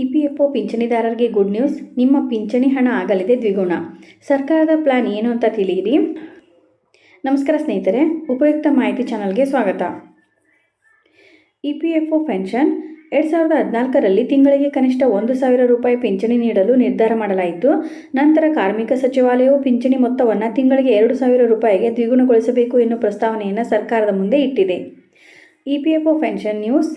E P F O ಪಿಂಚಣಿದಾರರಿಗೆ good news. ನಿಮ್ಮ ಪಿಂಚಣಿ ಹಣ ಆಗಲಿದೆ ದ್ವಿಗುಣ. ಸರ್ಕಾರದ ಪ್ಲಾನ್ ಏನು ಅಂತ ತಿಳಿಯಿರಿ. ನಮಸ್ಕಾರ ಸ್ನೇಹಿತರೆ, ಉಪಯುಕ್ತ ಮಾಹಿತಿ ಚಾನಲ್ಗೆ ಸ್ವಾಗತ. E P F O pension ಎರಡು ಸಾವಿರದ ಹದಿನಾಲ್ಕರಲ್ಲಿ ತಿಂಗಳಿಗೆ ಕನಿಷ್ಠ ಒಂದು ಸಾವಿರ ರೂಪಾಯಿ ಪಿಂಚಣಿ ನೀಡಲು ನಿರ್ಧಾರ ಮಾಡಲಾಯಿತು. ನಂತರ ಕಾರ್ಮಿಕ ಸಚಿವಾಲಯವು ಪಿಂಚಣಿ ಮೊತ್ತವನ್ನು ತಿಂಗಳಿಗೆ ಎರಡು ಸಾವಿರ ರೂಪಾಯಿಗೆ ದ್ವಿಗುಣಗೊಳಿಸಬೇಕು ಎನ್ನುವ ಪ್ರಸ್ತಾವನೆಯನ್ನು ಸರ್ಕಾರದ ಮುಂದೆ ಇಟ್ಟಿದೆ. E P F O pension news.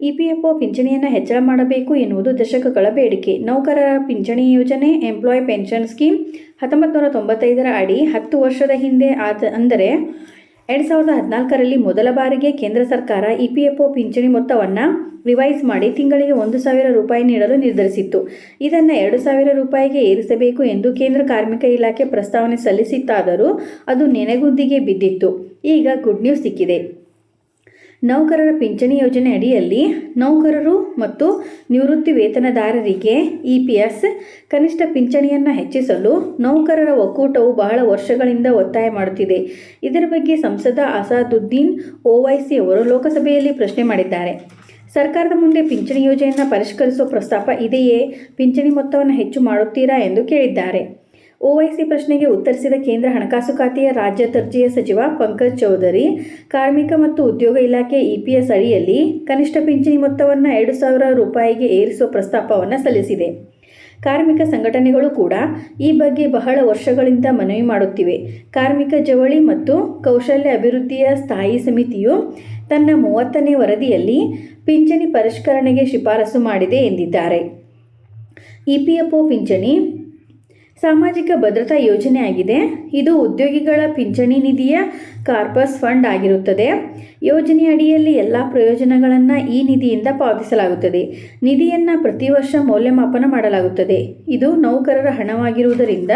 E P F O ಪಿಂಚಣಿಯನ್ನು ಹೆಚ್ಚಳ ಮಾಡಬೇಕು ಎನ್ನುವುದು ದಶಕಗಳ ಬೇಡಿಕೆ. ನೌಕರರ ಪಿಂಚಣಿ ಯೋಜನೆ ಎಂಪ್ಲಾಯ್ ಪೆನ್ಷನ್ ಸ್ಕೀಮ್ ಹತ್ತೊಂಬತ್ತು ನೂರ ತೊಂಬತ್ತೈದರ ಅಡಿ ಹತ್ತು ವರ್ಷದ ಹಿಂದೆ ಆದ ಅಂದರೆ ಎರಡು ಸಾವಿರದ ಹದಿನಾಲ್ಕರಲ್ಲಿ ಮೊದಲ ಬಾರಿಗೆ ಕೇಂದ್ರ ಸರ್ಕಾರ ಇ ಪಿ ಎಫ್ ಒ ಪಿಂಚಣಿ ಮೊತ್ತವನ್ನು ರಿವೈಸ್ ಮಾಡಿ ತಿಂಗಳಿಗೆ ಒಂದು ಸಾವಿರ ರೂಪಾಯಿ ನೀಡಲು ನಿರ್ಧರಿಸಿತ್ತು. ಇದನ್ನು ಎರಡು ಸಾವಿರ ರೂಪಾಯಿಗೆ ಏರಿಸಬೇಕು ಎಂದು ಕೇಂದ್ರ ಕಾರ್ಮಿಕ ಇಲಾಖೆ ಪ್ರಸ್ತಾವನೆ ಸಲ್ಲಿಸಿತ್ತಾದರೂ ಅದು ನೆನೆಗುದ್ದಿಗೆ ಬಿದ್ದಿತ್ತು. ಈಗ ಗುಡ್ ನ್ಯೂಸ್ ಸಿಕ್ಕಿದೆ. ನೌಕರರ ಪಿಂಚಣಿ ಯೋಜನೆ ಅಡಿಯಲ್ಲಿ ನೌಕರರು ಮತ್ತು ನಿವೃತ್ತಿ ವೇತನದಾರರಿಗೆ ಇ ಪಿ ಎಸ್ ಕನಿಷ್ಠ ಪಿಂಚಣಿಯನ್ನು ಹೆಚ್ಚಿಸಲು ನೌಕರರ ಒಕ್ಕೂಟವು ಬಹಳ ವರ್ಷಗಳಿಂದ ಒತ್ತಾಯ ಮಾಡುತ್ತಿದೆ. ಇದರ ಬಗ್ಗೆ ಸಂಸದ ಅಸಾದುದ್ದೀನ್ ಓವೈಸಿ ಅವರು ಲೋಕಸಭೆಯಲ್ಲಿ ಪ್ರಶ್ನೆ ಮಾಡಿದ್ದಾರೆ. ಸರ್ಕಾರದ ಮುಂದೆ ಪಿಂಚಣಿ ಯೋಜನೆಯನ್ನು ಪರಿಷ್ಕರಿಸುವ ಪ್ರಸ್ತಾಪ ಇದೆಯೇ? ಪಿಂಚಣಿ ಮೊತ್ತವನ್ನು ಹೆಚ್ಚು ಮಾಡುತ್ತೀರಾ ಎಂದು ಕೇಳಿದ್ದಾರೆ. ಓವೈಸಿ ಪ್ರಶ್ನೆಗೆ ಉತ್ತರಿಸಿದ ಕೇಂದ್ರ ಹಣಕಾಸು ಖಾತೆಯ ರಾಜ್ಯ ದರ್ಜೆಯ ಸಚಿವ ಪಂಕಜ್ ಚೌಧರಿ, ಕಾರ್ಮಿಕ ಮತ್ತು ಉದ್ಯೋಗ ಇಲಾಖೆ ಇಪಿಎಸ್ ಅಡಿಯಲ್ಲಿ ಕನಿಷ್ಠ ಪಿಂಚಣಿ ಮೊತ್ತವನ್ನು ಎರಡು ಸಾವಿರ ರೂಪಾಯಿಗೆ ಏರಿಸುವ ಪ್ರಸ್ತಾಪವನ್ನು ಸಲ್ಲಿಸಿದೆ. ಕಾರ್ಮಿಕ ಸಂಘಟನೆಗಳು ಕೂಡ ಈ ಬಗ್ಗೆ ಬಹಳ ವರ್ಷಗಳಿಂದ ಮನವಿ ಮಾಡುತ್ತಿವೆ. ಕಾರ್ಮಿಕ ಜವಳಿ ಮತ್ತು ಕೌಶಲ್ಯ ಅಭಿವೃದ್ಧಿಯ ಸ್ಥಾಯಿ ಸಮಿತಿಯು ತನ್ನ ಮೂವತ್ತನೇ ವರದಿಯಲ್ಲಿ ಪಿಂಚಣಿ ಪರಿಷ್ಕರಣೆಗೆ ಶಿಫಾರಸು ಮಾಡಿದೆ ಎಂದಿದ್ದಾರೆ. ಇಪಿಎಫ್ಒ ಪಿಂಚಣಿ ಸಾಮಾಜಿಕ ಭದ್ರತಾ ಯೋಜನೆಯಾಗಿದೆ ಇದು ಉದ್ಯೋಗಿಗಳ ಪಿಂಚಣಿ ನಿಧಿಯ ಕಾರ್ಪಸ್ ಫಂಡ್ ಆಗಿರುತ್ತದೆ. ಯೋಜನೆಯ ಅಡಿಯಲ್ಲಿ ಎಲ್ಲ ಪ್ರಯೋಜನಗಳನ್ನು ಈ ನಿಧಿಯಿಂದ ಪಾವತಿಸಲಾಗುತ್ತದೆ. ನಿಧಿಯನ್ನು ಪ್ರತಿ ವರ್ಷ ಮೌಲ್ಯಮಾಪನ ಮಾಡಲಾಗುತ್ತದೆ. ಇದು ನೌಕರರ ಹಣವಾಗಿರುವುದರಿಂದ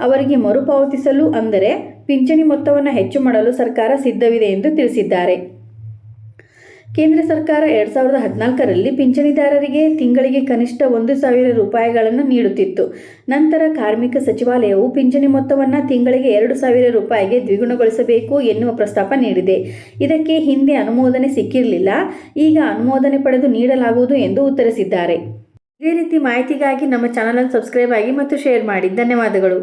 ಅವರಿಗೆ ಮರುಪಾವತಿಸಲು ಅಂದರೆ ಪಿಂಚಣಿ ಮೊತ್ತವನ್ನು ಹೆಚ್ಚು ಮಾಡಲು ಸರ್ಕಾರ ಸಿದ್ಧವಿದೆ ಎಂದು ತಿಳಿಸಿದ್ದಾರೆ. ಕೇಂದ್ರ ಸರ್ಕಾರ ಎರಡು ಸಾವಿರದ ಹದಿನಾಲ್ಕರಲ್ಲಿ ಪಿಂಚಣಿದಾರರಿಗೆ ತಿಂಗಳಿಗೆ ಕನಿಷ್ಠ ಒಂದು ಸಾವಿರ ರೂಪಾಯಿಗಳನ್ನು ನೀಡುತ್ತಿತ್ತು. ನಂತರ ಕಾರ್ಮಿಕ ಸಚಿವಾಲಯವು ಪಿಂಚಣಿ ಮೊತ್ತವನ್ನು ತಿಂಗಳಿಗೆ ಎರಡು ಸಾವಿರ ರೂಪಾಯಿಗೆ ದ್ವಿಗುಣಗೊಳಿಸಬೇಕು ಎನ್ನುವ ಪ್ರಸ್ತಾಪ ನೀಡಿದೆ. ಇದಕ್ಕೆ ಹಿಂದೆ ಅನುಮೋದನೆ ಸಿಕ್ಕಿರಲಿಲ್ಲ. ಈಗ ಅನುಮೋದನೆ ಪಡೆದು ನೀಡಲಾಗುವುದು ಎಂದು ಉತ್ತರಿಸಿದ್ದಾರೆ. ಇದೇ ರೀತಿ ಮಾಹಿತಿಗಾಗಿ ನಮ್ಮ ಚಾನಲನ್ನು ಸಬ್ಸ್ಕ್ರೈಬ್ ಆಗಿ ಮತ್ತು ಶೇರ್ ಮಾಡಿ. ಧನ್ಯವಾದಗಳು.